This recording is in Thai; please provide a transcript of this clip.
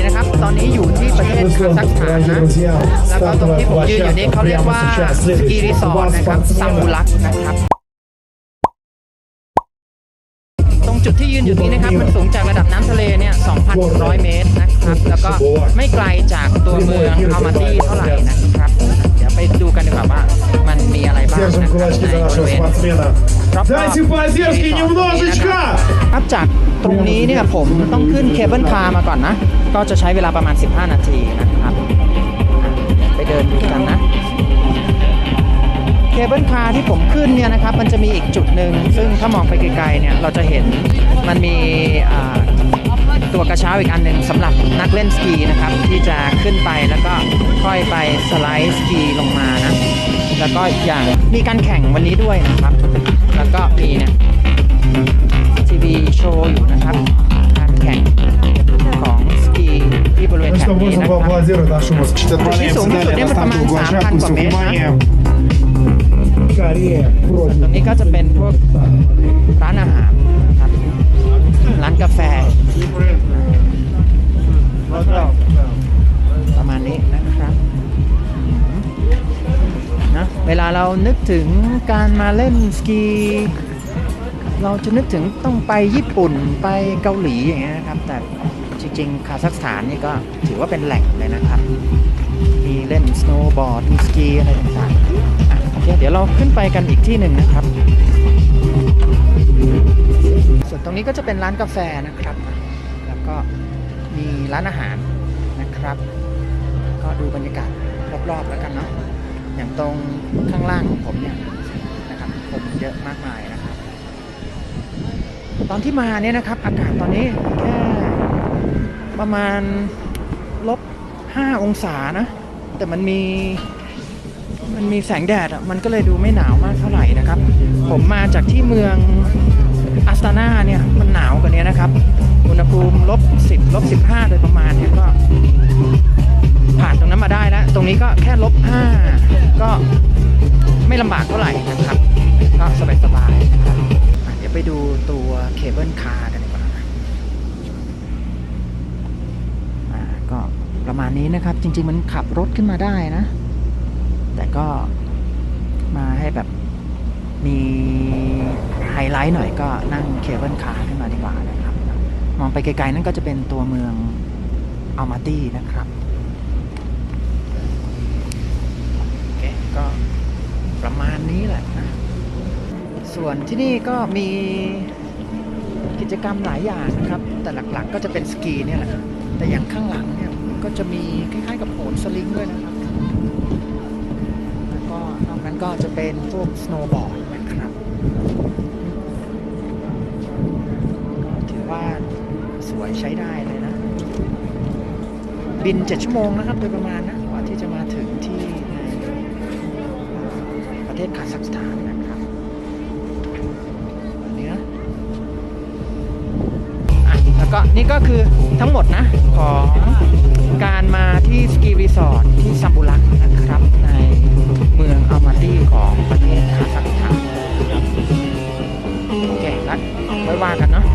ดีนะครับ ตอนนี้อยู่ที่ประเทศคาซัคสถานนะ แล้วก็ตรงที่ผมยืนอยู่นี้เขาเรียกว่าสกีรีสอร์ทนะครับซามูลักนะครับ ตรงจุดที่ยืนอยู่นี้นะครับ มันสูงจากระดับน้ำทะเลเนี่ย 2,100 เมตรนะครับ แล้วก็ไม่ไกลจากตัวเมืองอัลมาตี้เท่าไหร่นะครับ เดี๋ยวไปดูกันดีกว่าว่ามัน Держим นะครับ кулачки ใน за บริ нашего เวณ спортсмена. รอบๆ Дайте поддержки รีสอร์ทนี้นะครับ немножечко! ครับจากตรงนี้เนี่ยผมต้องขึ้นเคเบิลคาร์มาก่อนนะ ก็จะใช้เวลาประมาณ 15 นาทีนะครับอ่ะไปเดินดูกันนะ เคเบิลคาร์ที่ผมขึ้นเนี่ยนะครับ มันจะมีอีกจุดหนึ่ง ซึ่งถ้ามองไปไกลๆเนี่ย เราจะเห็นมันมีอ่าตัวกระเช้าอีกอันหนึ่งสำหรับนักเล่นสกีนะครับ ที่จะขึ้นไปแล้วก็ค่อยไปสไลด์สกีลงมานะ แล้วก็อย่างมีการแข่งวันนี้ด้วยนะครับ แล้วก็มีเนี่ยทีวีโชว์อยู่นะครับการแข่งของสกีที่บริเวณแถบนี้นะครับจุดที่สูงสุดเนี่ยมันประมาณ3,000กว่าเมตรนะตรงนี้ก็จะเป็นพวกร้านอาหาร เวลาเรานึกถึงการมาเล่นสกี เราจะนึกถึงต้องไปญี่ปุ่นไปเกาหลีอย่างเงี้ยนะครับ แต่จริงๆ คาซัคสถานนี่ก็ถือว่าเป็นแหล่งเลยนะครับ มีเล่นสโนว์บอร์ดมีสกีอะไรต่างๆโอเคเดี๋ยวเราขึ้นไปกันอีกที่หนึ่งนะครับ ส่วนตรงนี้ก็จะเป็นร้านกาแฟนะครับ แล้วก็มีร้านอาหารนะครับ ก็ดูบรรยากาศรอบๆแล้วกันเนาะ อย่างตรงข้างล่างของผมเนี่ยนะครับคนเยอะมากมายนะครับ ตอนที่มาเนี่ยนะครับ อากาศตอนนี้แค่ประมาณลบ5องศานะ แต่มันมีมันมีแสงแดดอะมันก็เลยดูไม่หนาวมากเท่าไหร่นะครับ ผมมาจากที่เมือง อัสตานาเนี่ยมันหนาวกว่านี้นะครับอุณหภูมิลบ10ลบ15 โดยประมาณเนี่ยก็ ผ่านตรงนั้นมาได้แล้ว ตรงนี้ก็แค่ลบ5ก็ไม่ลำบากเท่าไหร่นะครับ ก็สบายๆนะครับเดี๋ยวไปดูตัวเคเบิลคาร์กันดีกว่าก็ประมาณนี้นะครับ จริง ๆ มันขับรถขึ้นมาได้นะ แต่ก็มาให้แบบมี ไฮไลท์หน่อยก็นั่งเคเบิลคาร์ขึ้นมาดีกว่านะครับ มองไปไกลๆนั่นก็จะเป็นตัวเมืองอัลมาตี้นะครับโอเคก็ประมาณนี้แหละนะ ส่วนที่นี่ก็มีกิจกรรมหลายอย่างนะครับ แต่หลักๆก็จะเป็นสกีเนี่ยแหละ แต่อย่างข้างหลังเนี่ยก็จะมีคล้ายๆกับโหนสลิงด้วยนะครับ แล้วก็นอกนั้นก็จะเป็นพวกสโนว์บอร์ดนะครับ ใช้ได้เลยนะ บินเจ็ดชั่วโมงนะครับโดยประมาณนะกว่าที่จะมาถึงที่ในประเทศคาซัคสถานนะครับอันนี้นะแล้วก็นี่ก็คือทั้งหมดนะ ของการมาที่สกีรีสอร์ทที่ซัมบุลักนะครับ ในเมืองอามาตี้ของประเทศคาซัคสถานโอเคแล้วไว้ว่ากันเนาะ